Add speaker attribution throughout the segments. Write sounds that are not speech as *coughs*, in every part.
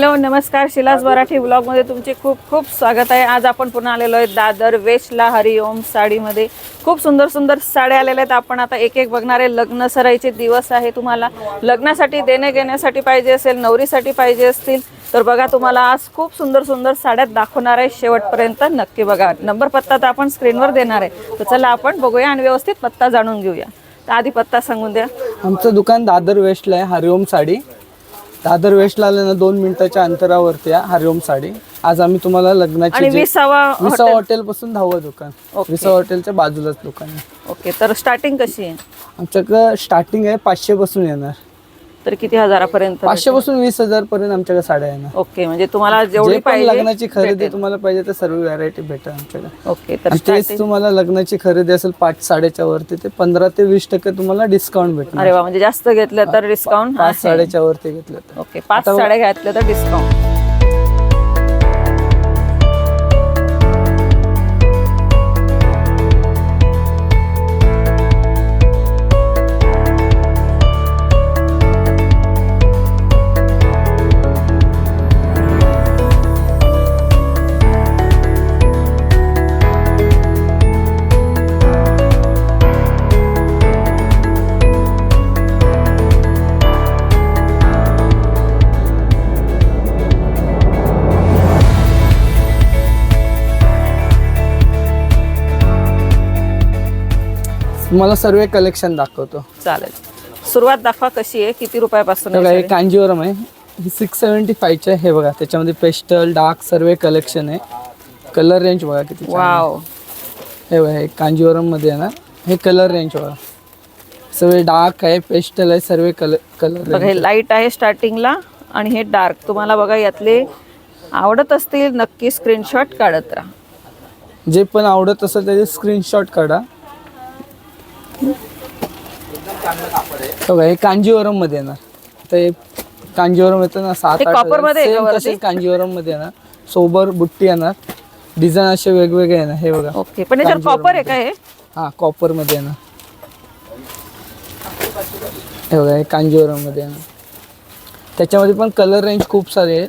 Speaker 1: Hello नमस्कार. शिलास मराठी ब्लॉगमध्ये तुमचे खूप खूप स्वागत आहे. आज आपण पुन्हा आलेलो आहे दादर वेस्टला हरिओम साडीमध्ये. खूप सुंदर सुंदर साड्या आलेल्या आहेत. आपण आता एक एक बघणारे लग्न सराईचे दिवस आहे तुम्हाला. लग्नासाठी देणे घेण्यासाठी पाहिजे असेल नवरीसाठी पाहिजे असतील तर बघा तुम्हाला आज खूप सुंदर सुंदर साड्या दाखवणार आहे शेवटपर्यंत. नक्की बघा. नंबर पत्ता तर आपण स्क्रीनवर देणार आहे. तर चला आपण बघूया आणि व्यवस्थित पत्ता जाणून घेऊया. तर आधी पत्ता सांगून द्या.
Speaker 2: आमचं दुकान दादर वेस्टला आहे हरिओम साडी. दादर वेस्टला आलं ना दोन मिनिटाच्या अंतरावरती आहे हरिओम साडी. आज आम्ही तुम्हाला लग्नाची
Speaker 1: आणि
Speaker 2: जे-
Speaker 1: विसावा
Speaker 2: विसा हॉटेल पासून दहावं दुकान
Speaker 1: ओके.
Speaker 2: विसा हॉटेलच्या बाजूलाच दुकान आहे.
Speaker 1: ओके तर स्टार्टिंग कशी आहे?
Speaker 2: आमच्याकडं स्टार्टिंग आहे पाचशे पासून येणार.
Speaker 1: तर किती हजारापर्यंत
Speaker 2: पाचशे पासून वीस हजार पर्यंत आमच्याकडे साड्या येणार
Speaker 1: ओके म्हणजे तुम्हाला जेवढी
Speaker 2: जे पण
Speaker 1: पाहिजे
Speaker 2: लग्नाची खरेदी तुम्हाला पाहिजे तर सर्व व्हरायटी भेटेल आमच्याकडे.
Speaker 1: ओके तर
Speaker 2: आणि तेच तुम्हाला लग्नाची खरेदी असेल पाच साडेच्या वरती ते पंधरा ते वीस टक्के तुम्हाला डिस्काउंट भेटणार
Speaker 1: अरे वा म्हणजे जास्त घेतलं तर डिस्काउंट
Speaker 2: पाच साडेच्या वरती घेतलं तर.
Speaker 1: ओके पाच साड्या घातल्या तर डिस्काउंट
Speaker 2: तुम्हाला सर्व कलेक्शन दाखवतो.
Speaker 1: चालेल. सुरुवात दाखवा कशी आहे किती रुपयापासून
Speaker 2: बघा हे? कांजीवरम आहे. ही सिक्स सेवन्टी फायचे आहे हे बघा त्याच्यामध्ये पेस्टल डार्क सर्व कलेक्शन आहे. कलर रेंज बघा किती.
Speaker 1: वाव
Speaker 2: हे बघा हे कांजीवरममध्ये आहे ना हे कलर रेंज बघा. सर्व डार्क आहे पेस्टल आहे सर्व कलर कलर
Speaker 1: हे लाइट आहे. स्टार्टिंगला आणि हे डार्क तुम्हाला बघा यातले आवडत असतील नक्की स्क्रीनशॉट काढत राहा.
Speaker 2: जे पण आवडत असेल त्याचे स्क्रीनशॉट काढा. बघा हे कांजीवरममध्ये ना तर हे कांजीवरम येतं ना सात
Speaker 1: हे
Speaker 2: आठ
Speaker 1: copper मध्ये आहे का
Speaker 2: सेम
Speaker 1: वरती?
Speaker 2: तसेच कांजीवरममध्ये ना सोबर बुट्टी येणार. डिझाईन असे वेगवेगळे ना हे बघा
Speaker 1: ओके. पण याच्यावर कॉपर आहे का हे?
Speaker 2: हा कॉपरमध्ये ना हे बघा हे कांजीवरममध्ये ना त्याच्यामध्ये पण कलर रेंज खूप सारे आहे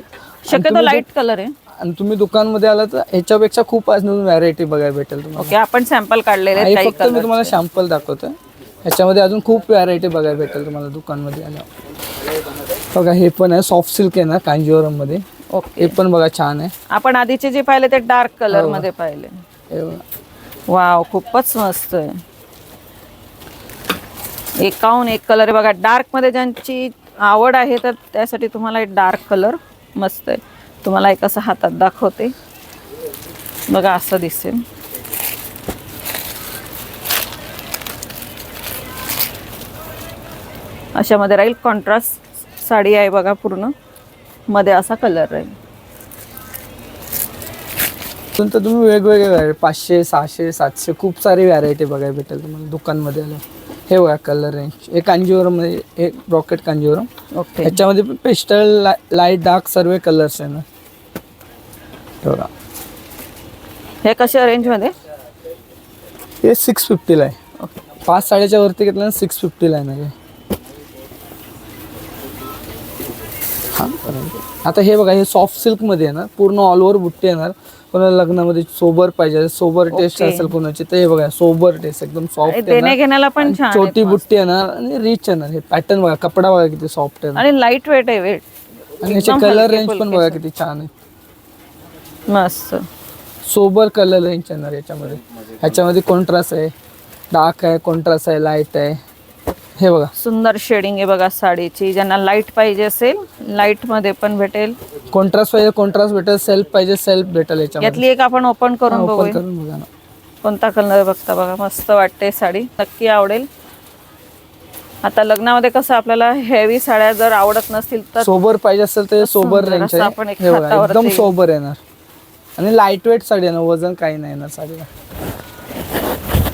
Speaker 1: शक्यतो लाइट कलर आहे.
Speaker 2: आणि तुम्ही दुकानमध्ये आला तर ह्याच्यापेक्षा खूप अजून व्हरायटी बघायला भेटेल तुम्हाला.
Speaker 1: ओके आपण सॅम्पल काढलेले
Speaker 2: हे
Speaker 1: काही
Speaker 2: फक्त मी तुम्हाला शॅम्पल दाखवतोय ह्याच्यामध्ये अजून खूप व्हरायटी बघायला भेटेल तुम्हाला दुकानमध्ये आल्यावर. बघा हे पण आहे सॉफ्ट सिल्क आहे ना कांजीवरममध्ये
Speaker 1: ओके.
Speaker 2: हे पण बघा छान आहे.
Speaker 1: आपण आधीचे जे पाहिले ते डार्क कलरमध्ये पाहिले.
Speaker 2: हे बघा.
Speaker 1: वाव खूपच मस्त आहे. एकाहून एक कलर आहे. बघा डार्कमध्ये ज्यांची आवड आहे तर त्यासाठी तुम्हाला एक डार्क कलर मस्त आहे. तुम्हाला एक असं हातात दाखवते. बघा असं दिसेल. अशामध्ये राहील कॉन्ट्रास्ट साडी आहे बघा पूर्ण. मध्ये असा कलर राहील.
Speaker 2: अजून तर तुम्ही वेगवेगळे पाचशे सहाशे सातशे खूप सारी व्हरायटी बघायला भेटेल तुम्हाला दुकानमध्ये आल्या हे बघा कलर रेंज हे कांजीवरममध्ये हे रॉकेट कांजीवरम.
Speaker 1: ओके
Speaker 2: ह्याच्यामध्ये पण पेस्टल लाइट डार्क सर्व कलर्स आहे ना. हे बघा.
Speaker 1: हे कशा रेंजमध्ये
Speaker 2: हे सिक्स फिफ्टीला आहे.
Speaker 1: ओके
Speaker 2: पाच साडेच्या वरती घेतलं ना सिक्स फिफ्टीला आहे ना हे. हा. आता हे बघा हे सॉफ्ट सिल्कमध्ये आहे ना पूर्ण ऑल ओव्हर बुट्टी येणार. कोणाला लग्नामध्ये सोबर पाहिजे. Sober taste. असेल कोणाची तर हे बघा सोबर टेस्ट एकदम सॉफ्ट
Speaker 1: देण्या घेण्याला पण छान आहे.
Speaker 2: छोटी बुट्टी येणार आणि रिच येणार हे पॅटर्न बघा कपडा बघा किती सॉफ्ट आहे
Speaker 1: आणि लाइट वेट आहे वेट
Speaker 2: आणि ह्याचे कलर रेंज पण बघा किती छान आहे.
Speaker 1: मस्त.
Speaker 2: सोबर कलर रेंज येणार याच्यामध्ये. ह्याच्यामध्ये कॉन्ट्रास्ट आहे. डार्क आहे कॉन्ट्रास्ट आहे लाइट आहे. हे बघा.
Speaker 1: सुंदर शेडिंग आहे बघा साडीची. ज्यांना लाइट पाहिजे असेल लाइटमध्ये पण भेटेल.
Speaker 2: कॉन्ट्रास्ट पाहिजे कॉन्ट्रास्ट भेटेल सेल्फ पाहिजे सेल्फ भेटेल याच्यामध्ये.
Speaker 1: यातली एक आपण ओपन करून
Speaker 2: ओपन
Speaker 1: बघूया.
Speaker 2: करून बघा ना.
Speaker 1: कोणता कलर बघता बघा. मस्त वाटते साडी. नक्की आवडेल. आता लग्नामध्ये कसं आपल्याला हेवी साड्या जर आवडत नसतील तर
Speaker 2: सोबर पाहिजे असेल तर सोबर
Speaker 1: सुंदर
Speaker 2: रेंज
Speaker 1: असं आपण एक
Speaker 2: आहे हे बघा
Speaker 1: हातावरती-
Speaker 2: एकदम सोबर येणार. आणि लाइट वेट साडी येणार वजन काही नाही येणार साडीला.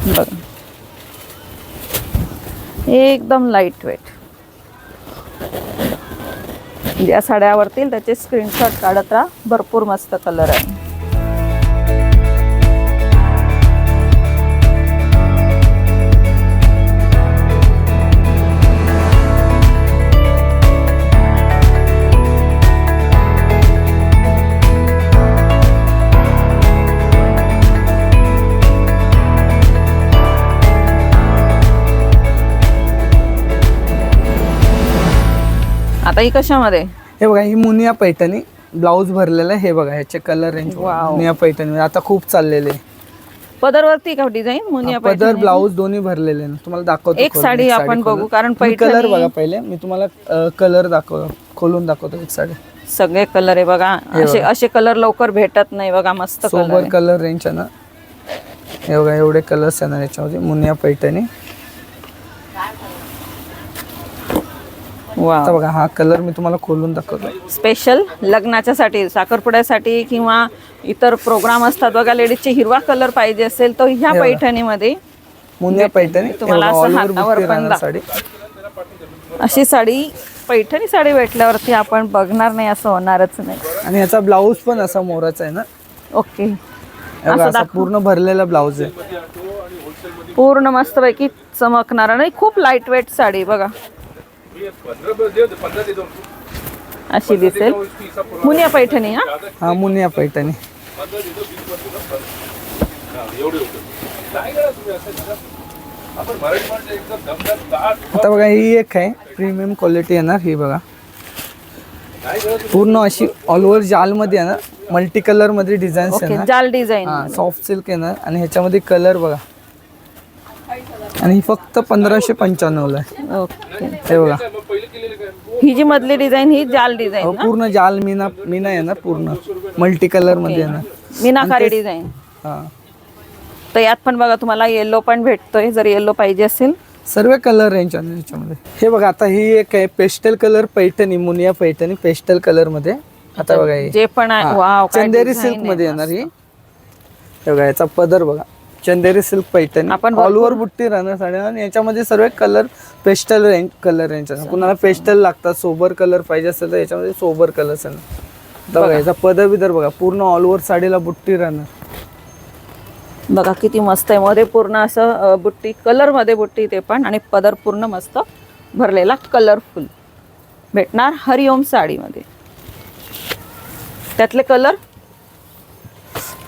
Speaker 1: बघा. एकदम लाइट वेट ज्या साड्या आवडतील त्याचे स्क्रीनशॉट काढत राहा भरपूर मस्त कलर आहे. आता ही कशामध्ये?
Speaker 2: हे बघा ही मुनिया पैठणी ब्लाऊज भरलेला आहे हे बघा ह्याचे colour range
Speaker 1: wow.
Speaker 2: Muniya Paithani आता खूप चाललेले.
Speaker 1: पदरवरती का डिझाईन मुनिया
Speaker 2: पदर
Speaker 1: पैठणी?
Speaker 2: ब्लाऊज दोन्ही भरलेले ना तुम्हाला दाखवतो
Speaker 1: एक साडी आपण बघू, कारण
Speaker 2: कलर
Speaker 1: पैठणी-
Speaker 2: बघा पहिले. मी तुम्हाला कलर दाखव खोलून दाखवतो एक साडी.
Speaker 1: सगळे कलर आहे बघा. असे असे कलर लवकर भेटत नाही बघा मस्त कलर
Speaker 2: सोबर कलर रेंज आहे ना. हे बघा एवढे कलर्स आहे ना याच्यामध्ये मुनिया पैठणी. आता बघा हा कलर मी तुम्हाला खोलून दाखवतो
Speaker 1: स्पेशल लग्नाच्या साठी साखरपुड्यासाठी किंवा इतर प्रोग्राम असतात बघा लेडीजचे हिरवा कलर पाहिजे असेल तर ह्या पैठणीमध्ये
Speaker 2: मुनिया पैठणी.
Speaker 1: तुम्हाला असं हातावर पण अशी साडी पैठणी साडी भेटल्यावरती आपण बघणार नाही असं होणारच नाही.
Speaker 2: आणि याचा ब्लाऊज पण असा मोराचा आहे ना?
Speaker 1: ओके.
Speaker 2: असा पूर्ण भरलेला ब्लाऊज आहे.
Speaker 1: पूर्ण मस्तपैकी चमकणार नाही खूप लाइट वेट साडी बघा. अशी दिसेल. मुनिया पैठणी हा?
Speaker 2: हा मुनिया पैठणी. आता बघा ही एक आहे. प्रीमियम क्वालिटी येणार ही बघा. पूर्ण अशी ऑल ओव्हर जाल मध्ये येणार. मल्टी कलरमध्ये डिझाईन्स येणार.
Speaker 1: जाल डिझाईन
Speaker 2: सॉफ्ट सिल्क येणार. आणि ह्याच्यामध्ये कलर बघा. आणि ही फक्त पंधराशे पंच्याण्णवला आहे.
Speaker 1: ओके.
Speaker 2: हे बघा.
Speaker 1: ही जी मधली डिझाईन ही जाल डिझाईन ना?
Speaker 2: पूर्ण जाल मीना मीना येणार पूर्ण? मल्टी कलरमध्ये येणार
Speaker 1: मीनाकारी डिझाईन.
Speaker 2: हा.
Speaker 1: तर यात पण बघा तुम्हाला येलो पण भेटतोय जर येलो पाहिजे असेल.
Speaker 2: सर्व कलर रेंज आहे याच्यामध्ये. हे बघा आता ही एक आहे pastel colour Paithani Muniya Paithani pastel कलरमध्ये. आता बघा ही.
Speaker 1: जे पण आहे वाव काय
Speaker 2: चंदेरी सिल्क. मध्ये येणार ही. हे बघा याचा पदर बघा. चंदेरी सिल्क पैठणी.
Speaker 1: आपण
Speaker 2: ऑल ओव्हर बुट्टी राहणार साड्या. आणि याच्यामध्ये सर्व colour pastel range colour range आहे कुणाला पेस्टल लागतात सोबर कलर पाहिजे असेल तर याच्यामध्ये सोबर कलर्स आता बघा याचा पदर बिदर बघा. पूर्ण ऑल ओव्हर साडीला बुट्टी राहणार.
Speaker 1: बघा किती मस्त आहे. मध्ये पूर्ण असं बुट्टी कलरमध्ये बुट्टी ते पण. आणि पदर पूर्ण मस्त भरलेला कलरफुल भेटणार हरिओम साडीमध्ये. त्यातले कलर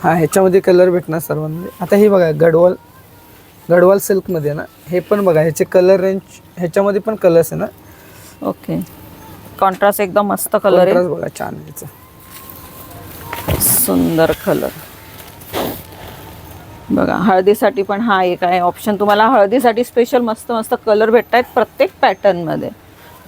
Speaker 2: हा ह्याच्यामध्ये कलर भेटणार सर्वांमध्ये. आता हे बघा गडवाल गडवाल सिल्कमध्ये ना हे पण बघा ह्याचे कलर रेंज ह्याच्यामध्ये पण कलर्स आहे ना?
Speaker 1: ओके कॉन्ट्रास्ट एकदम मस्त कलर आहे.
Speaker 2: बघा छान.
Speaker 1: सुंदर कलर बघा हळदीसाठी पण हा एक आहे ऑप्शन तुम्हाला हळदीसाठी स्पेशल मस्त मस्त कलर भेटत आहेत प्रत्येक पॅटर्नमध्ये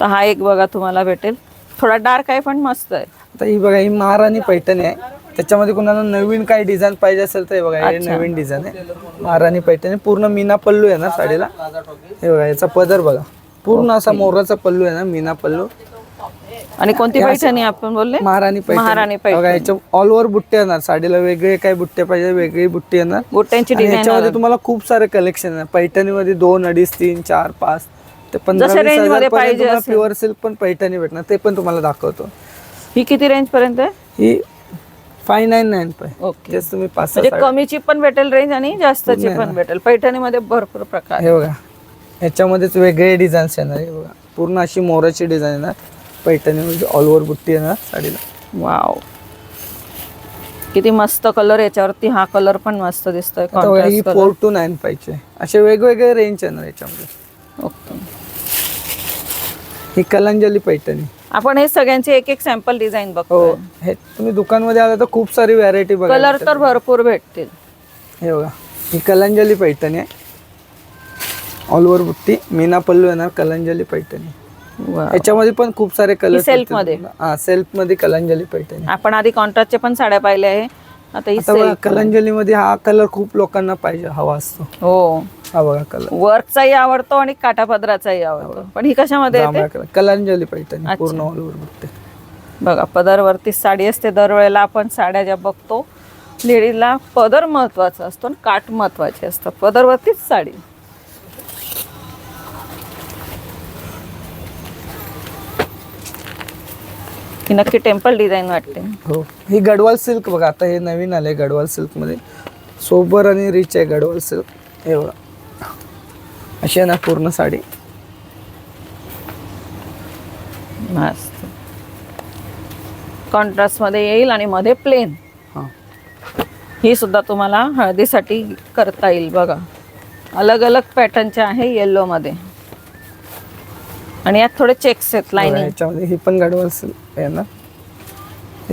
Speaker 1: तर हा एक बघा तुम्हाला भेटेल. थोडा डार्क आहे पण मस्त आहे.
Speaker 2: आता ही बघा ही महाराणी पैठणी आहे. त्याच्यामध्ये कोणाला नवीन काही डिझाईन पाहिजे असेल तर हे बघा हे
Speaker 1: अच्छा.
Speaker 2: नवीन डिझाईन आहे. महाराणी पैठणी पूर्ण मीना पल्लू आहे ना साडीला? हे बघा याचा पदर बघा. पूर्ण असा मोराचा पल्लू आहे ना मीना पल्लू.
Speaker 1: आणि कोणती पैठणी आपण बोलले?
Speaker 2: महाराणी पैठणी.
Speaker 1: महाराणी
Speaker 2: बघा
Speaker 1: पैठणी.
Speaker 2: याच्या ऑल ओव्हर बुट्टे येणार. साडीला वेगळे काही बुट्टे पाहिजे वेगळी बुट्टी येणार.
Speaker 1: बुट्ट्यांची
Speaker 2: आणि
Speaker 1: डिझाईन
Speaker 2: याच्यामध्ये तुम्हाला खूप सारे कलेक्शन आहे. पैठणीमध्ये दोन अडीच तीन चार पाच ते पंधरा
Speaker 1: जसं range मध्ये पाहिजे असेल.
Speaker 2: प्युअर सिल्क पण पैठणी भेटणार. ते पण तुम्हाला दाखवतो.
Speaker 1: ही किती रेंज पर्यंत आहे?
Speaker 2: ही फाय नाईन नाईन पाय
Speaker 1: ओके.
Speaker 2: तेच तुम्ही पाच
Speaker 1: म्हणजे कमीची पण भेटेल रेंज आणि जास्तची पण भेटेल. पैठणीमध्ये भरपूर प्रकार
Speaker 2: हे बघा. ह्याच्यामध्येच वेगळे डिझाईन्स येणार हे बघा. पूर्ण अशी मोराची डिझाईन येणार. पैठणीमध्ये ऑल ओव्हर बुट्टी येणार साडीला.
Speaker 1: वाव किती मस्त कलर याच्यावरती हा कलर पण मस्त दिसतोय.
Speaker 2: आता बघा ही फोर टू नाईन पाहिजे असे वेगवेगळे रेंज येणार याच्यामध्ये.
Speaker 1: ओके
Speaker 2: ही कलांजली पैठणी.
Speaker 1: आपण हे सगळ्यांचे एक एक सॅम्पल डिझाईन बघतो
Speaker 2: हे तुम्ही दुकानमध्ये आला तर खूप सारी व्हरायटी बघा
Speaker 1: कलर तर भरपूर भेटतील.
Speaker 2: हे बघा ही कलांजली पैठणी आहे. ऑल ओव्हर बुट्टी. मीना पल्लू येणार कलांजली पैठणी. याच्यामध्ये पण खूप सारे कलर
Speaker 1: self मध्ये?
Speaker 2: हा सेल्फमध्ये कलांजली पैठणी.
Speaker 1: आपण आधी कॉन्ट्रास्टचे पण साड्या पाहिल्या आहे. आता ही
Speaker 2: आता बघा
Speaker 1: silk.
Speaker 2: हा कलर खूप लोकांना पाहिजे हवा असतो.
Speaker 1: हो.
Speaker 2: हा बघा कलर
Speaker 1: वर्कचाही आवडतो आणि काठापदराचाही आवडतो. पण ही कशामध्ये येते?
Speaker 2: जांभळा कलर कलांजली
Speaker 1: अच्छा.
Speaker 2: पूर्ण ऑल ओव्हर बुट्टी
Speaker 1: बघा पदरवरती साडी असते दरवेळेला आपण साड्या ज्या बघतो लेडीजला पदर महत्त्वाचा असतो आणि काठ महत्त्वाचे असतं पदरवरतीच साडी. ही नक्की टेम्पल डिझाईन वाटते.
Speaker 2: हो. ही गडवाल सिल्क बघा आता हे नवीन आले गडवाल सिल्कमध्ये सोबर आणि रिच आहे गडवाल सिल्क. बघा. अशी आहे ना पूर्ण साडी.
Speaker 1: मस्त. कॉन्ट्रास्टमध्ये येईल आणि मध्ये प्लेन
Speaker 2: हा.
Speaker 1: ही सुद्धा तुम्हाला हळदीसाठी करता येईल बघा. अलग अलग पॅटर्नच्या आहे येल्लो मध्ये. आणि यात थोडे चेक्स आहेत
Speaker 2: बघा,
Speaker 1: लाईनिंग
Speaker 2: याच्यामध्ये ही पण गडवाल सिल्क आहे ना.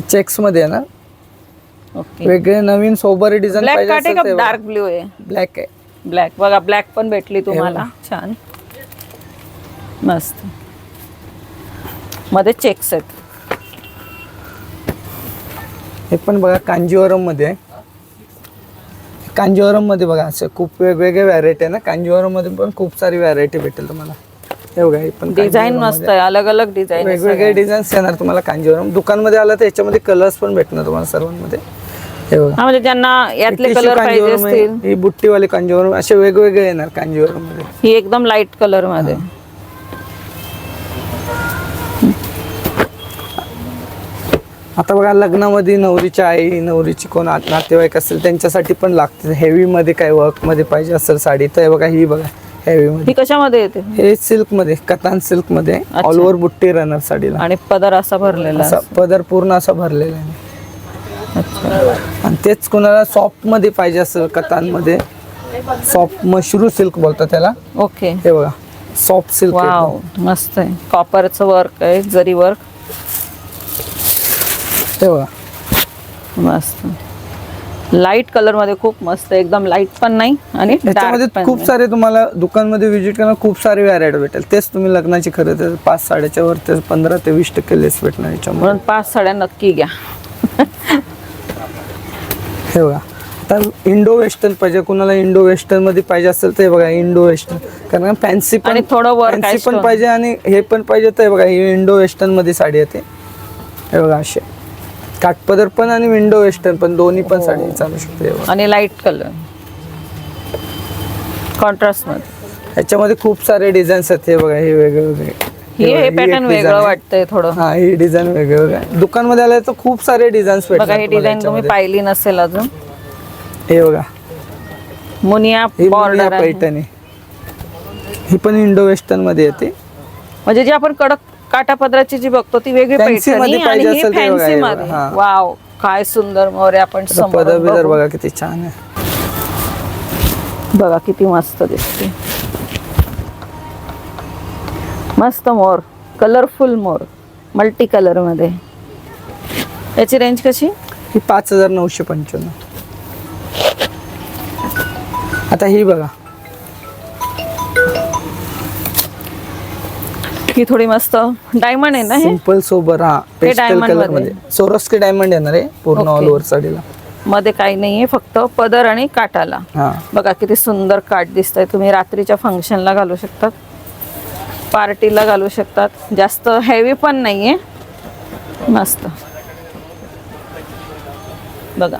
Speaker 2: चेक्समध्ये आहे ना.
Speaker 1: ओके
Speaker 2: वेगळे नवीन सोबर डिझाईन
Speaker 1: ब्लॅक काटे
Speaker 2: असेल
Speaker 1: का डार्क ब्ल्यू आहे?
Speaker 2: ब्लॅक आहे.
Speaker 1: ब्लॅक बघा ब्लॅक पण भेटली तुम्हाला. छान. मस्त. मध्ये चेक्स आहेत.
Speaker 2: हे पण बघा कांजीवरममध्ये आहे. कांजीवरममध्ये बघा असं खूप वेगवेगळे व्हॅरायटी आहे ना. कांजीवरममध्ये पण खूप सारी व्हॅरायटी भेटेल तुम्हाला. हे बघा हे पण
Speaker 1: डिझाईन
Speaker 2: कांजीवरम
Speaker 1: मस्त
Speaker 2: मध्ये.
Speaker 1: आहे अलग अलग डिझाईन
Speaker 2: वेगवेगळे डिझाईन्स येणार तुम्हाला कांजीवरम. दुकानमध्ये आला तर याच्यामध्ये कलर्स पण भेटणार तुम्हाला सर्वांमध्ये. हे बघा.
Speaker 1: हा म्हणजे ज्यांना यातले
Speaker 2: टिश्यू
Speaker 1: कलर पाहिजे
Speaker 2: कांजीवरम आहे,
Speaker 1: असतील.
Speaker 2: ही बुट्टीवाले कांजीवरम असे वेगवेगळे येणार कांजीवरममध्ये
Speaker 1: ही एकदम लाइट कलरमध्ये.
Speaker 2: आता बघा लग्नामध्ये नवरीची आई नवरीची कोण आत- नातेवाईक असेल त्यांच्यासाठी पण लागते. हेवी मध्ये काय वर्कमध्ये पाहिजे असेल साडी तर हे बघा ही बघा. हेवी
Speaker 1: ही कशामध्ये येते?
Speaker 2: हे सिल्कमध्ये कतान सिल्कमध्ये ऑल ओव्हर बुट्टी राहणार साडीला.
Speaker 1: आणि पदर असा भरलेला
Speaker 2: असा पदर पूर्ण असा भरलेला आहे. आणि तेच कोणाला सॉफ्टमध्ये पाहिजे असेल कतानमध्ये सॉफ्ट मशरू सिल्क बोलतात त्याला.
Speaker 1: ओके.
Speaker 2: हे बघा सॉफ्ट सिल्क
Speaker 1: वाव मस्त आहे. कॉपरचं वर्क आहे जरी वर्क
Speaker 2: हे बघा.
Speaker 1: मस्त. लाइट कलरमध्ये खूप मस्त. एकदम लाइट पण नाही आणि
Speaker 2: खूप. सारे तुम्हाला दुकानमध्ये व्हिजिट करणार खूप सारे व्हॅरायटी भेटेल तेच तुम्ही लग्नाची खरेदी पाच साडेच्या वर ते पंधरा ते वीस टक्के लेस भेटणार याच्यामध्ये
Speaker 1: म्हणून पाच साड्या नक्की घ्या
Speaker 2: हे बघा आता इंडो वेस्टर्न पाहिजे कुणाला इंडो वेस्टर्नमध्ये पाहिजे असेल तर हे बघा इंडो वेस्टर्न कारण फॅन्सी पण
Speaker 1: आणि थोडं आहे
Speaker 2: फॅन्सी पण. पाहिजे आणि हे पण पाहिजे तर हे बघा ही इंडो वेस्टर्नमध्ये साडी येते हे बघा असे काठपदर पण आणि विंडो वेस्टर्न पण दोन्ही पण साडी चालू शकते हे.
Speaker 1: आणि लाइट कलर कॉन्ट्रास्टमध्ये.
Speaker 2: ह्याच्यामध्ये खूप सारे डिझाईन्स आहेत. हे बघा हे वेगळे वेगळे.
Speaker 1: हे हे पॅटर्न वेगळं. वाटतंय थोडं.
Speaker 2: हा ही डिझाईन वेगळे वेगळे दुकानमध्ये आले तर खूप सारे डिझाईन्स
Speaker 1: बघा हे डिझाईन तुम्ही पाहिली नसेल अजून.
Speaker 2: हे बघा.
Speaker 1: मुनिया
Speaker 2: ही
Speaker 1: बॉर्डर
Speaker 2: पैठणी. ही पण इंडो वेस्टर्नमध्ये येते.
Speaker 1: म्हणजे जी आपण कडक काटा पदराची जी बघतो ती वेगळी
Speaker 2: Fancy मध्ये
Speaker 1: पैठणी आणि
Speaker 2: पाहिजे
Speaker 1: ही
Speaker 2: असेल ते बघा,
Speaker 1: फॅन्सी
Speaker 2: हे बघा,
Speaker 1: मध्ये.
Speaker 2: हा.
Speaker 1: वाव काय सुंदर मोरे आपण समोरून
Speaker 2: पदर बिदर
Speaker 1: बघू.
Speaker 2: बघा किती छान आहे.
Speaker 1: बघा किती मस्त दिसते. मस्त मोर कलरफुल मोर मल्टी कलरमध्ये. याची रेंज कशी?
Speaker 2: ही पाच हजार नऊशे पंच्याण्णव. आता ही बघा.
Speaker 1: ही थोडी मस्त डायमंड आहे ना हे?
Speaker 2: सिंपल सोबर हा. पेस्टल
Speaker 1: diamond
Speaker 2: कलरमध्ये.
Speaker 1: मध्ये.
Speaker 2: सोरस्के डायमंड येणार आहे पूर्ण. ऑल ओव्हर साडीला.
Speaker 1: मध्ये काही नाहीये फक्त पदर आणि काटाला.
Speaker 2: हा.
Speaker 1: बघा किती सुंदर काट दिसत आहे तुम्ही रात्रीच्या फंक्शनला घालू शकतात. पार्टीला घालू शकतात. जास्त हेवी पण नाहीये. मस्त. बघा.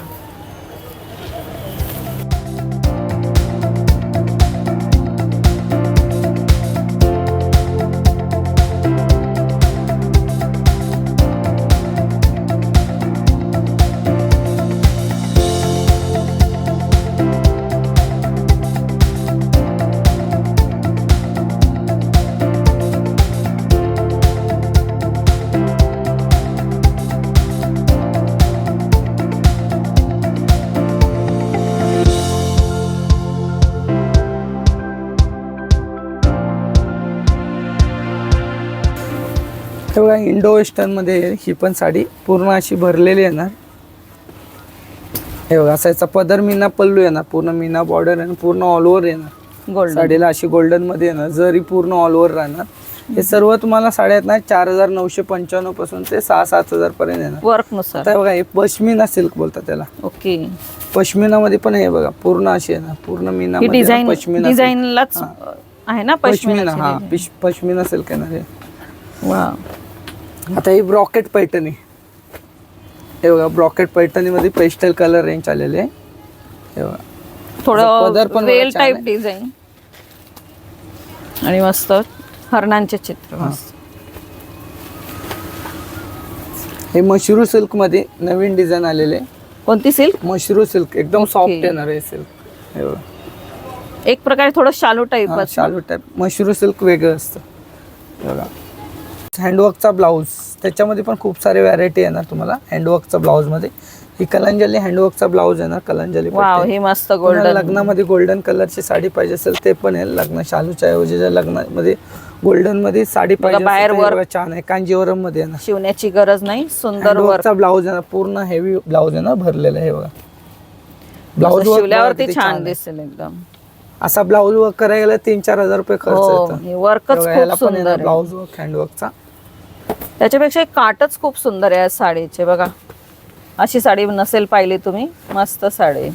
Speaker 2: इंडो वेस्टर्नमध्ये आहे. ही पण साडी पूर्ण अशी भरलेली येणार हे बघा असा याचा पदर मीना पल्लू येणार पूर्ण मीना बॉर्डर आणि पूर्ण ऑल ओव्हर येणार
Speaker 1: गोल्डन
Speaker 2: साडीला अशी गोल्डनमध्ये येणार जरी पूर्ण ऑल ओव्हर राहणार. हे सर्व तुम्हाला साड्या आहेत ना चार हजार नऊशे पंच्याण्णवपासून ते सहा सात हजार पर्यंत येणार.
Speaker 1: वर्कनुसार
Speaker 2: आता बघा हे पश्मिना सिल्क बोलतात त्याला.
Speaker 1: ओके.
Speaker 2: पश्मिना मध्ये पण हे बघा पूर्ण अशी येणार पूर्ण मीना
Speaker 1: डिझाईन
Speaker 2: पश्मिना.
Speaker 1: डिझाईनलाच आहे ना
Speaker 2: पश्मिना हा पिश- पश्मिना सिल्क येणार आहे.
Speaker 1: वा.
Speaker 2: आता ही ब्रॉकेट पैठणी हे बघा ब्रॉकेट पैठणी मध्ये पेस्टल कलर रेंज आलेले हे बघा.
Speaker 1: थोडं
Speaker 2: पण
Speaker 1: वेल टाईप. डिझाईन आणि मस्त हरणांचे चित्र मस्त.
Speaker 2: हे मशरू सिल्कमध्ये नवीन डिझाईन आलेले.
Speaker 1: कोणती सिल्क
Speaker 2: मशरू सिल्क एकदम. सॉफ्ट येणार आहे सिल्क हे बघा.
Speaker 1: एक प्रकारे थोडं शालू टाईप
Speaker 2: शालू टाईप मशरू सिल्क वेगळं असतं. बघा. हँडवर्कचा ब्लाऊज त्याच्यामध्ये पण खूप सारे व्हॅरायटी येणार तुम्हाला हँडवर्कचा ब्लाऊजमध्ये. ही कलांजली हँडवर्कचा ब्लाऊज येणार कलांजली
Speaker 1: वाव. हे मस्त गोल्डन
Speaker 2: लग्नामध्ये गोल्डन कलरची साडी पाहिजे असेल ते पण आहे. लग्न शालूच्या ऐवजी जर लग्नामध्ये गोल्डनमध्ये साडी पाहिजे
Speaker 1: बाहेर
Speaker 2: हे छान आहे. कांजीवरममध्ये ना
Speaker 1: शिवण्याची गरज नाही सुंदर वर्क
Speaker 2: वर्कचा ब्लाऊज आहे ना पूर्ण हेवी ब्लाऊज आहे ना भरलेला आहे हे बघा ब्लाऊज
Speaker 1: शिवल्यावरती छान दिसेल एकदम.
Speaker 2: असा ब्लाऊज वर्क करायला तीन चार हजार रुपये खर्च
Speaker 1: हो
Speaker 2: येतो.
Speaker 1: वर्कच खूप सुंदर आहे.
Speaker 2: ब्लाऊज वर्क हँडवर्कचा
Speaker 1: त्याच्यापेक्षा एक काटच खूप सुंदर आहे या साडीचे बघा. अशी साडी नसेल पाहिली तुम्ही मस्त साडी.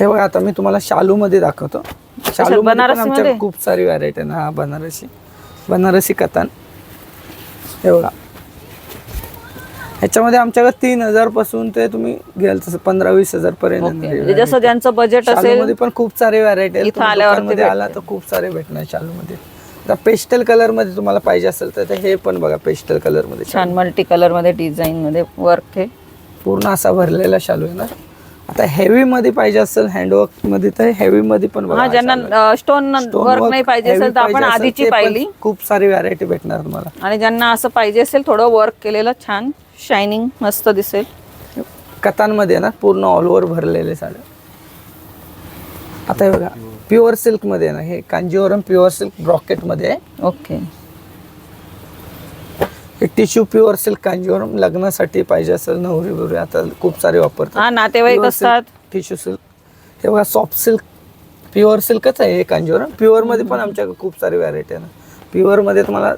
Speaker 2: हे बघा आता मी तुम्हाला शालू मध्ये दाखवतो शालू? आमच्याकडे खूप सारी व्हरायटी आहे ना. हा बनारसी. बनारसी कतान. हे बघा. ह्याच्यामध्ये आमच्याकडे तीन हजारपासून ते तुम्ही घ्याल तसं पंधरा वीस हजार पर्यंत
Speaker 1: ओके. म्हणजे जसं ज्यांचं बजेट असेल
Speaker 2: पण खूप सारे व्हरायटी दुकानमध्ये आला तर खूप सारे भेटणार शालू मध्ये आता पेस्टल कलरमध्ये तुम्हाला पाहिजे असेल तर हे पण बघा पेस्टल कलरमध्ये
Speaker 1: छान मल्टी कलरमध्ये डिझाईन मध्ये वर्क आहे.
Speaker 2: पूर्ण असा भरलेला शालू आहे ना? आता हेवी मध्ये पाहिजे असेल हँडवर्कमध्ये तर हेवी मध्ये पण बघा
Speaker 1: ज्यांना. स्टोन वर्क नाही पाहिजे असेल तर आपण आधीची पाहिली.
Speaker 2: खूप सारी व्हरायटी भेटणार तुम्हाला.
Speaker 1: आणि ज्यांना असं पाहिजे असेल थोडं वर्क केलेलं छान शायनिंग मस्त दिसेल.
Speaker 2: कतांमध्ये ना पूर्ण ऑल ओव्हर भरलेले साड्या. आता हे बघा. प्युअर सिल्कमध्ये आहे ना हे कांजीवरम प्युअर सिल्क ब्रॉकेटमध्ये आहे.
Speaker 1: ओके.
Speaker 2: हे टिश्यू प्युअर सिल्क कांजीवरम लग्नासाठी पाहिजे असेल नवरी बिवरी आता खूप सारे वापरतात.
Speaker 1: नातेवाईक असतात.
Speaker 2: Tissue silk. हे बघा सॉफ्ट सिल्क प्युअर सिल्कच आहे हे कांजीवरम. प्युअरमध्ये पण आमच्याकडे खूप सारी व्हरायटी आहे ना. प्युअरमध्ये तुम्हाला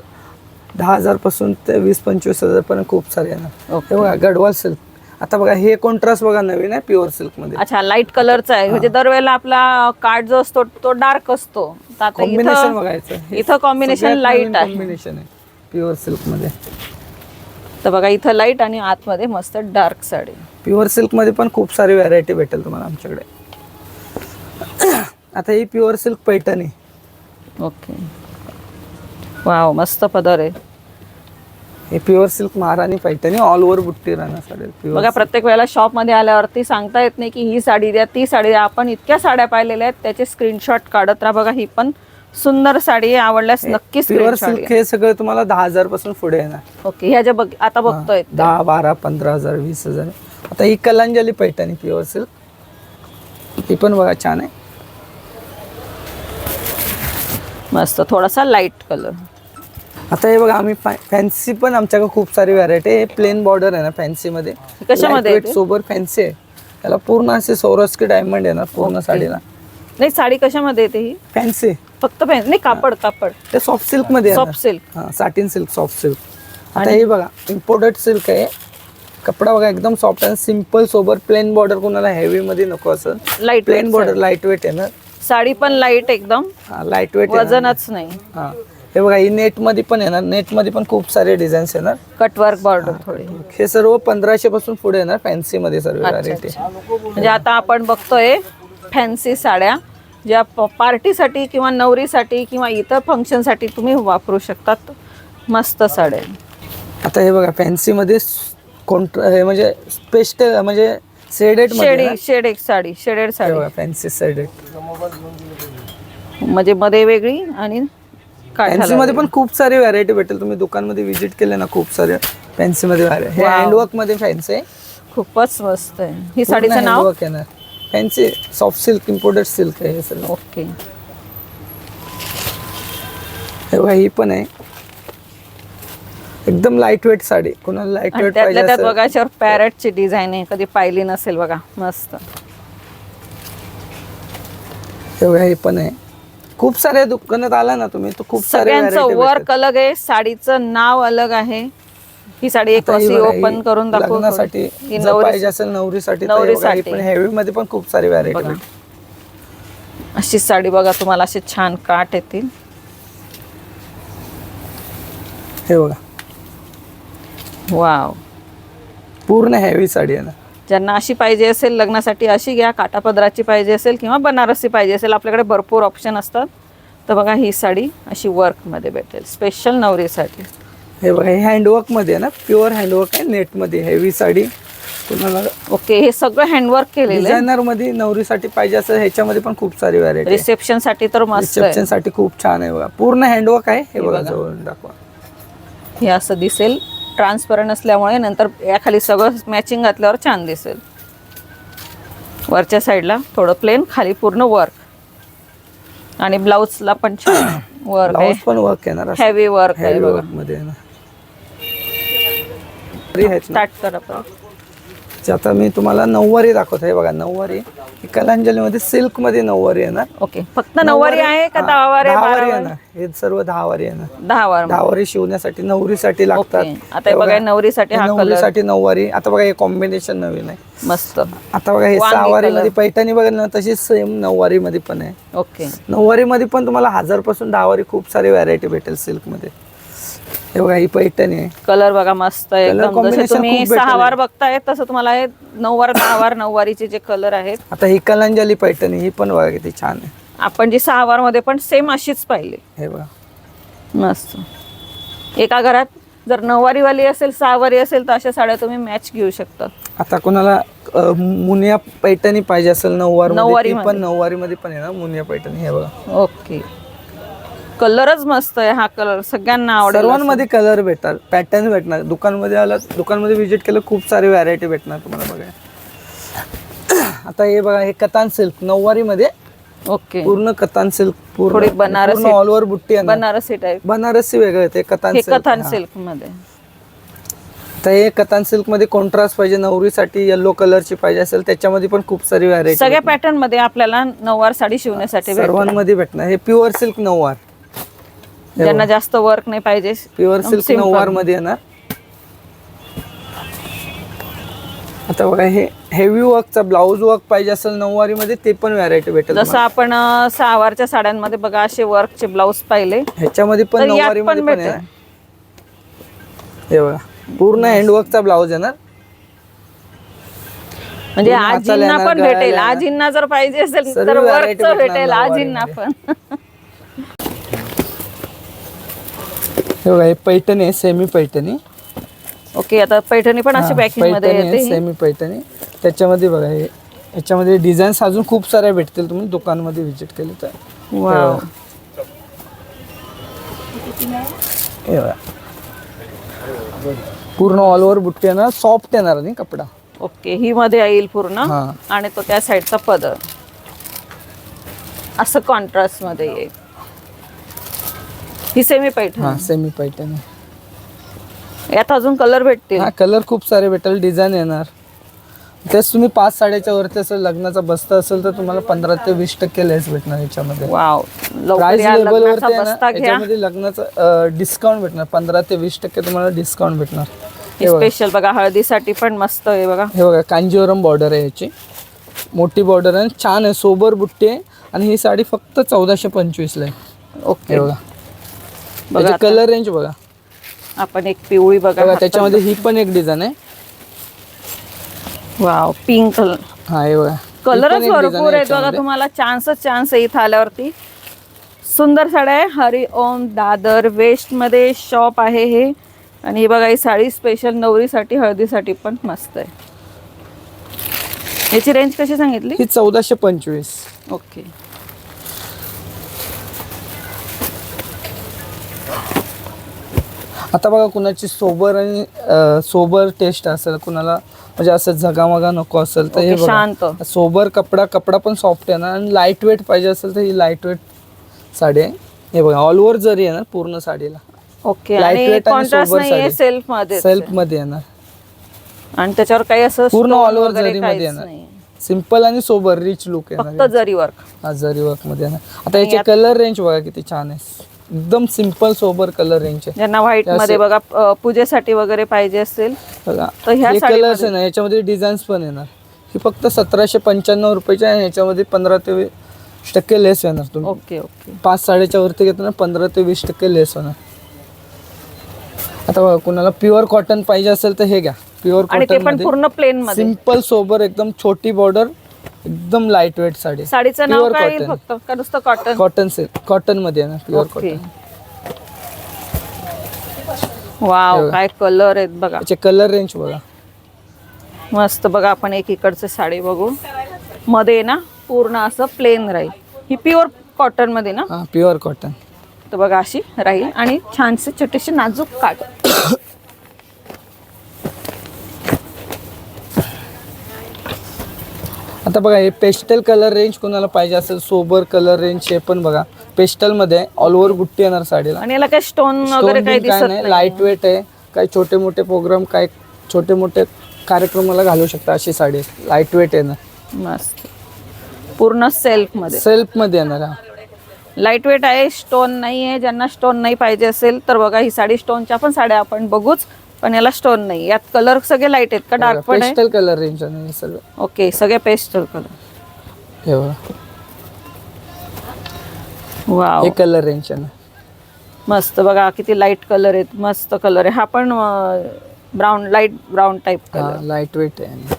Speaker 2: दहा हजारपासून ते वीस पंचवीस हजार पर्यंत खूप सारे आहे ना.
Speaker 1: ओके.
Speaker 2: हे बघा गडवाल सिल्क. आता बघा हे कॉन्ट्रास्ट बघा नवीन आहे प्युअर सिल्कमध्ये.
Speaker 1: अच्छा लाइट कलरचा आहे. म्हणजे दरवेळेला आपला कार्ड जो असतो तो डार्क असतो. तर आता
Speaker 2: कॉम्बिनेशन
Speaker 1: इथं
Speaker 2: बघायचं.
Speaker 1: इथं कॉम्बिनेशन लाइट आहे.
Speaker 2: कॉम्बिनेशन आहे प्युअर सिल्कमध्ये.
Speaker 1: तर बघा इथं लाइट आणि आतमध्ये मस्त डार्क साडी.
Speaker 2: प्युअर सिल्कमध्ये पण खूप सारी व्हरायटी भेटेल तुम्हाला आमच्याकडे. *clears throat* आता ही pure silk Paithani.
Speaker 1: Okay wow मस्त पदर आहे.
Speaker 2: ही प्युअर सिल्क महाराणी पैठणी ऑल ओव्हर बुट्टी राहणार साडेल प्युअर
Speaker 1: बघा प्रत्येक वेळेला शॉपमध्ये आल्यावरती सांगता येत नाही की ही साडी द्या ती साडी द्या. आपण इतक्या साड्या पाहिलेल्या आहेत त्याचे स्क्रीनशॉट काढत राहा. बघा ही पण सुंदर साडी आहे. आवडल्यास नक्की
Speaker 2: प्युअर सिल्क हे सगळं तुम्हाला दहा हजारपासून पुढे येणार.
Speaker 1: ओके ह्या ज्या बघ आता बघतोय
Speaker 2: दहा बारा पंधरा हजार वीस हजार. आता ही कलांजली पैठणी प्युअर सिल्क ही पण बघा छान आहे.
Speaker 1: मस्त थोडासा लाइट कलर
Speaker 2: आता हे बघा आम्ही फॅन्सी पण आमच्याकडे खूप सारी व्हरायटी आहे. प्लेन बॉर्डर आहे ना फॅन्सी मध्ये.
Speaker 1: कशामध्ये
Speaker 2: सोबर फॅन्सी आहे. त्याला पूर्ण असे सोरोस्की डायमंड आहे ना पूर्ण साडीला.
Speaker 1: नाही साडी कशामध्ये येते ही?
Speaker 2: फॅन्सी
Speaker 1: फक्त पेन नाही कापड कापड.
Speaker 2: ते सॉफ्ट सिल्कमध्ये.
Speaker 1: सॉफ्ट सिल्क
Speaker 2: हा साटिन सिल्क सॉफ्ट सिल्क आता हे बघा इम्पोर्टेड सिल्क आहे. कपडा बघा एकदम सॉफ्ट आणि सिंपल सोबर प्लेन बॉर्डर कोणाला हेवी मध्ये नको असं.
Speaker 1: Light
Speaker 2: plain border light weight आहे ना.
Speaker 1: साडी पण लाइट एकदम.
Speaker 2: लाइट वेट
Speaker 1: वजनच नाही.
Speaker 2: हा बघा ही नेटमध्ये पण येणार. नेटमध्ये पण खूप सारे डिझाईन्स येणार.
Speaker 1: कटवर्क बॉर्डर थोडी.
Speaker 2: हे. सर्व पंधराशे पासून पुढे येणार फॅन्सी मध्ये सर्व व्हरायटी.
Speaker 1: म्हणजे आता आपण बघतोय फॅन्सी साड्या ज्या पार्टीसाठी किंवा नवरीसाठी किंवा इतर फंक्शनसाठी तुम्ही वापरू शकतात. मस्त साड्या.
Speaker 2: आता हे बघा फॅन्सी मध्ये कोंट्रा हे म्हणजे पेस्ट म्हणजे मध्ये
Speaker 1: शेडी शेड एक sari shaded sari.
Speaker 2: Fancy shaded
Speaker 1: म्हणजे मध्ये वेगळी आणि
Speaker 2: फॅन्सी
Speaker 1: काठाला
Speaker 2: मध्ये पण खूप सारी व्हरायटी भेटेल. तुम्ही दुकानमध्ये व्हिजिट केले ना खूप सारे फॅन्सी मध्ये. हे. हँडवर्कमध्ये फॅन्सी आहे
Speaker 1: खूपच मस्त आहे. ही साडीचं नाव?
Speaker 2: Fancy soft silk imported silk आहे सर्व
Speaker 1: ओके
Speaker 2: हे ही पण आहे. एकदम लाइट वेट साडी. कोणाला
Speaker 1: लाइट
Speaker 2: वेट पाहिजे
Speaker 1: त्यात बघा याच्यावर पॅरेटची डिझाईन आहे. कधी पाहिली नसेल बघा. मस्त.
Speaker 2: हे बघा ही पण आहे. खूप साऱ्या दुकानात आला ना तुम्ही तर खूप सारे
Speaker 1: सगळ्यांचं
Speaker 2: variety
Speaker 1: वर्क. अलग आहे साडीचं नाव अलग आहे. ही साडी एक
Speaker 2: आता ही
Speaker 1: अशी
Speaker 2: बघा, ही
Speaker 1: ओपन करून दाखवू
Speaker 2: लग्नासाठी
Speaker 1: ही
Speaker 2: जर
Speaker 1: नवरी
Speaker 2: पाहिजे असेल नवरीसाठी तर हे बघा, ही
Speaker 1: नवरीसाठी.
Speaker 2: पण हेवी मध्ये पण खूप सारी व्हरायटी
Speaker 1: बघा. अशी साडी बघा तुम्हाला असे छान काठ येतील.
Speaker 2: हे बघा.
Speaker 1: वाव
Speaker 2: पूर्ण हेवी साडी आहे ना.
Speaker 1: ज्यांना अशी पाहिजे असेल लग्नासाठी अशी घ्या. काटापदराची पाहिजे असेल किंवा बनारसी पाहिजे असेल. आपल्याकडे भरपूर ऑप्शन असतात. तर बघा ही साडी अशी वर्कमध्ये भेटेल. स्पेशल नवरीसाठी.
Speaker 2: हे बघा हे हँडवर्कमध्ये आहे ना? प्युअर हँडवर्क आहे नेटमध्ये हेवी साडी. तुम्हाला
Speaker 1: ओके हे सगळं हँडवर्क केलेलं आहे.
Speaker 2: डिझायनरमध्ये नवरीसाठी पाहिजे असेल ह्याच्यामध्ये पण खूप सारी व्हरायटी
Speaker 1: रिसेप्शनसाठी तर मस्त आहे.
Speaker 2: रिसेप्शनसाठी खूप छान आहे बघा. पूर्ण हँडवर्क आहे. हे बघा
Speaker 1: बघा.
Speaker 2: जवळून दाखवा.
Speaker 1: हे असं दिसेल. ट्रान्सपरंट असल्यामुळे नंतर याखाली सगळं मॅचिंग घातल्यावर छान दिसेल. वरच्या साईडला थोडं प्लेन खाली पूर्ण वर्क आणि ब्लाऊजला पण छान *coughs* वर्क
Speaker 2: पण वर्क येणार
Speaker 1: हेवी वर्क आहे बघा.
Speaker 2: मध्ये.
Speaker 1: स्टार्ट करा.
Speaker 2: जे आता मी तुम्हाला नऊवारी दाखवत. आहे बघा नऊवारी. ही कलांजली मध्ये सिल्कमध्ये नऊवारी येणार
Speaker 1: ओके. फक्त नऊवारी आहे का दहावारी
Speaker 2: दहावारी येणार हे सर्व दहावारी येणार
Speaker 1: दहावार
Speaker 2: दहावारी शिवण्यासाठी नवरीसाठी लागतात.
Speaker 1: आता बघा नवरीसाठी
Speaker 2: नवरीसाठी नऊवारी. आता बघा हे कॉम्बिनेशन नवीन आहे.
Speaker 1: मस्त.
Speaker 2: आता बघा हे सहावारी मध्ये. पैठणी बघा ना तशीच सेम नऊवारी मध्ये पण आहे.
Speaker 1: ओके.
Speaker 2: नऊवारी मध्ये पण तुम्हाला हजारपासून दहावारी खूप सारी व्हरायटी भेटेल सिल्कमध्ये हे बघा ही पैठणी आहे.
Speaker 1: कलर बघा मस्त आहे
Speaker 2: Color
Speaker 1: एकदम. जसे
Speaker 2: combination
Speaker 1: तुम्ही
Speaker 2: खूप better
Speaker 1: सहा वार बघताय तसं तुम्हाला हे नऊवार दहावार नऊवारीचे जे कलर आहेत.
Speaker 2: आता ही कलांजली पैठणी ही पण बघा किती छान आहे.
Speaker 1: आपण जी सहा वारमध्ये पण सेम अशीच पाहिली.
Speaker 2: हे बघा.
Speaker 1: मस्त. एका घरात जर नऊवारीवाली असेल सहावारी असेल तर अशा साड्या तुम्ही मॅच घेऊ शकता.
Speaker 2: आता कोणाला अ, मुनिया पैठणी पाहिजे असेल नऊवार
Speaker 1: नऊवारी
Speaker 2: पण नऊवारी मध्ये पण आहे ना मुनिया पैठणी हे बघा.
Speaker 1: ओके. कलरच मस्त आहे हा कलर सगळ्यांना आवडेल
Speaker 2: सर्वांमध्ये कलर भेटतात पॅटर्न भेटणार. दुकानमध्ये आला दुकानमध्ये व्हिजिट केलं खूप सारी व्हरायटी भेटणार तुम्हाला बघा. *clears throat* आता हे बघा हे कतान सिल्क नऊवारी मध्ये
Speaker 1: ओके
Speaker 2: पूर्ण कतान सिल्क पूर्ण
Speaker 1: बनारसी-
Speaker 2: ऑल ओव्हर बुट्टी.
Speaker 1: बनारसी टाईप
Speaker 2: बनारसी वेगळं येते कतान सिल्क
Speaker 1: कथान सिल्कमध्ये
Speaker 2: तर हे कतान सिल्कमध्ये कॉन्ट्रास्ट पाहिजे नवरीसाठी येलो कलरची पाहिजे असेल त्याच्यामध्ये पण खूप सारी व्हरायटी
Speaker 1: सगळ्या पॅटर्नमध्ये आपल्याला नऊवार साडी शिवण्यासाठी.
Speaker 2: सर्वांमध्ये भेटणार. हे प्युअर सिल्क नऊवार.
Speaker 1: ज्यांना जास्त वर्क नाही पाहिजे
Speaker 2: प्युअर सिल्क. नऊवारमध्ये येणार. आता बघा हे हेवी वर्कचा ब्लाऊज वर्क पाहिजे असेल नऊवारी मध्ये ते पण व्हरायटी भेटेल
Speaker 1: जसं आपण सहावारच्या साड्यांमध्ये बघा असे वर्कचे ब्लाऊज पाहिले.
Speaker 2: ह्याच्यामध्ये पण नऊवारी मध्ये
Speaker 1: पण
Speaker 2: हे बघा पूर्ण हँडवर्कचा ब्लाऊज येणार.
Speaker 1: म्हणजे आजींना पण भेटेल. आजींना जर पाहिजे असेल तर वर्कचं भेटेल आजींना. पण.
Speaker 2: हे बघा हे पैठणी आहे सेमी पैठणी.
Speaker 1: ओके आता पैठणी पण अशी पॅकिंगमध्ये येते
Speaker 2: सेमी पैठणी. त्याच्यामध्ये बघा हे याच्यामध्ये डिझाईन्स अजून खूप साऱ्या भेटतील तुम्ही दुकानमध्ये व्हिजिट केले तर.
Speaker 1: वाव
Speaker 2: हे बघा. पूर्ण ऑल ओव्हर बुट्टी येणार सॉफ्ट येणार नाही कपडा.
Speaker 1: ओके ही मध्ये येईल पूर्ण.
Speaker 2: हा.
Speaker 1: आणि तो त्या साईडचा पदर. असं कॉन्ट्रास्टमध्ये येईल. ही सेमी पैठण
Speaker 2: हा सेमी पैठणी
Speaker 1: यात अजून कलर भेटतील.
Speaker 2: हा कलर खूप सारे भेटेल डिझाईन येणार. तेच तुम्ही पाच साड्याच्या वरती असेल लग्नाचा बस्ता असेल तर तुम्हाला पंधरा ते वीस टक्के लेस भेटणार याच्यामध्ये.
Speaker 1: वाव लवकर
Speaker 2: प्राइस
Speaker 1: या
Speaker 2: लेवल
Speaker 1: लग्नाचा
Speaker 2: वरती
Speaker 1: बस्ता घ्या.
Speaker 2: याच्यामध्ये लग्नाचा डिस्काउंट भेटणार. पंधरा ते वीस टक्के तुम्हाला डिस्काउंट भेटणार. हे बघा.
Speaker 1: स्पेशल बघा हळदीसाठी पण मस्त आहे बघा.
Speaker 2: हे बघा कांजीवरम बॉर्डर आहे याची. मोठी बॉर्डर आहे छान आहे सोबर बुट्टी आहे. आणि ही साडी फक्त चौदाशे पंचवीसला आहे.
Speaker 1: ओके
Speaker 2: हे बघा.
Speaker 1: बघा
Speaker 2: कलर रेंज बघा.
Speaker 1: आपण एक पिवळी बघा
Speaker 2: बघा त्याच्यामध्ये ही पण एक डिझाईन आहे.
Speaker 1: वाव पिंक कलर
Speaker 2: हा हे बघा. ही पण
Speaker 1: कलरच
Speaker 2: एक design
Speaker 1: भरपूर
Speaker 2: आहे
Speaker 1: आहेत बघा
Speaker 2: याच्यामध्ये.
Speaker 1: तुम्हाला. चान्सच चान्स आहे इथं आल्यावरती. सुंदर साड्या आहे. हरी ओम दादर वेस्टमध्ये शॉप आहे हे. आणि ही बघा ही साडी स्पेशल नवरीसाठी हळदीसाठी पण मस्त आहे. याची रेंज कशी सांगितली?
Speaker 2: ही चौदाशे पंचवीस.
Speaker 1: ओके
Speaker 2: आता बघा कुणाची सोबर आणि अं, सोबर टेस्ट असेल कुणाला म्हणजे असं झगामगा नको असेल तर हे
Speaker 1: ओके, शांत.
Speaker 2: बघा सोबर कपडा कपडा पण सॉफ्ट आहे ना आणि लाइट वेट पाहिजे असेल तर ही लाइट वेट साडी आहे. हे बघा ऑल ओव्हर जरी आहे ना पूर्ण साडीला.
Speaker 1: ओके
Speaker 2: Lightweight
Speaker 1: आणि
Speaker 2: आणि
Speaker 1: कॉन्ट्रास्ट
Speaker 2: sober
Speaker 1: नाहीये
Speaker 2: साडी. सेल्फमध्ये सेल्फमध्ये येणार.
Speaker 1: आणि त्याच्यावर काही असं
Speaker 2: पूर्ण
Speaker 1: stone
Speaker 2: over
Speaker 1: वगैरे
Speaker 2: जरीमध्ये
Speaker 1: काहीच
Speaker 2: येणार. सिंपल आणि सोबर रिच लुक
Speaker 1: फक्त
Speaker 2: येणार
Speaker 1: जरी वर्क
Speaker 2: हा जरी वर्कमध्ये येणार. आता याचे कलर रेंज बघा किती छान आहे. एकदम सिंपल सोबर कलर रेंज आहे.
Speaker 1: ज्यांना व्हाईटमध्ये बघा अ, पूजेसाठी वगैरे पाहिजे असेल
Speaker 2: बघा
Speaker 1: तर ह्या
Speaker 2: हे
Speaker 1: साडीमध्ये-
Speaker 2: कलर्स आहे ना याच्यामध्ये डिझाईन्स पण येणार. ही फक्त सतराशे पंच्याण्णव रुपयाच्या आहे याच्यामध्ये पंधरा ते वीस टक्के लेस येणार तुम्ही.
Speaker 1: Okay okay.
Speaker 2: पाच साडेच्या वरती घेतो ना पंधरा ते वीस टक्के लेस होणार. आता बघा कुणाला प्युअर कॉटन पाहिजे असेल तर हे घ्या. प्युअर
Speaker 1: आणि ते
Speaker 2: कॉटन
Speaker 1: पण
Speaker 2: मध्ये
Speaker 1: पूर्ण प्लेन मध्ये.
Speaker 2: सिंपल सोबर एकदम छोटी बॉर्डर एकदम लाइट वेट साडी.
Speaker 1: साडीचं नाव
Speaker 2: Pure
Speaker 1: काय येईल
Speaker 2: cotton.
Speaker 1: फक्त? का नुसतं कॉटन
Speaker 2: कॉटन सिल्क कॉटनमध्ये येणार प्युअर
Speaker 1: ओके
Speaker 2: कॉटन
Speaker 1: वाव काय कलर आहेत बघा.
Speaker 2: याचे कलर रेंज बघा.
Speaker 1: मस्त बघा आपण एक इकडचे साडी बघू. मध्ये ना पूर्ण असं प्लेन राहील. ही प्युअर कॉटनमध्ये ना?
Speaker 2: हा प्युअर कॉटन
Speaker 1: तर बघा अशी राहील आणि छानसे छोटेसे नाजूक काट
Speaker 2: आता बघा हे पेस्टल कलर रेंज कोणाला पाहिजे असेल सोबर कलर रेंज हे पण बघा. पेस्टलमध्ये ऑल ओव्हर गुट्टी येणार साडीला.
Speaker 1: आणि याला काही स्टोन वगैरे काही
Speaker 2: काय
Speaker 1: दिसत
Speaker 2: नाही लाइट वेट आहे. काही छोटे मोठे प्रोग्राम काय छोटे मोठे कार्यक्रमाला घालू शकता अशी साडी. लाइट वेट येणार
Speaker 1: मस्त. पूर्ण
Speaker 2: सेल्फमध्ये. सेल्फमध्ये येणार हा.
Speaker 1: लाइट वेट आहे स्टोन नाही आहे ज्यांना स्टोन नाही पाहिजे असेल तर बघा ही साडी स्टोनच्या पण साड्या आपण बघूच. पण याला स्टोन नाही. यात कलर सगळे लाइट आहेत का? डार्क पण आहे?
Speaker 2: पेस्टल कलर रेंज आहे सर्व
Speaker 1: ओके सगळे पेस्टल कलर
Speaker 2: हे बघा.
Speaker 1: वाव
Speaker 2: हे कलर रेंज आहे ना.
Speaker 1: मस्त बघा किती लाइट कलर आहेत मस्त कलर आहे. हा पण brown light brown type colour
Speaker 2: light weight आहे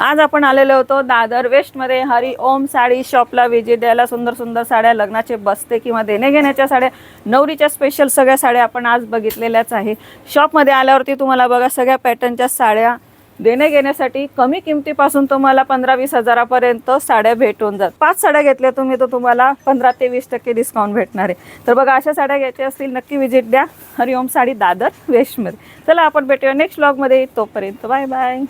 Speaker 1: आज आपण आलेलो होतो दादर वेस्टमध्ये. हरी ओम साडी शॉपला विजिट द्यायला. सुंदर सुंदर साड्या लग्नाचे बसते किंवा देणे घेण्याच्या साड्या नवरीच्या स्पेशल सगळ्या साड्या आपण आज बघितलेल्याच आहे. शॉपमध्ये आल्यावरती तुम्हाला बघा सगळ्या पॅटर्नच्या साड्या देणे घेण्यासाठी कमी किमतीपासून तुम्हाला पंधरा वीस हजारापर्यंत साड्या भेटून जात. पाच साड्या घेतल्या तुम्ही तर तुम्हाला पंधरा ते वीस टक्के डिस्काउंट भेटणार आहे. तर बघा अशा साड्या घ्यायच्या असतील नक्की विजिट द्या. हरिओम साडी दादर वेस्टमध्ये चला आपण भेटूया नेक्स्ट ब्लॉगमध्ये तोपर्यंत बाय बाय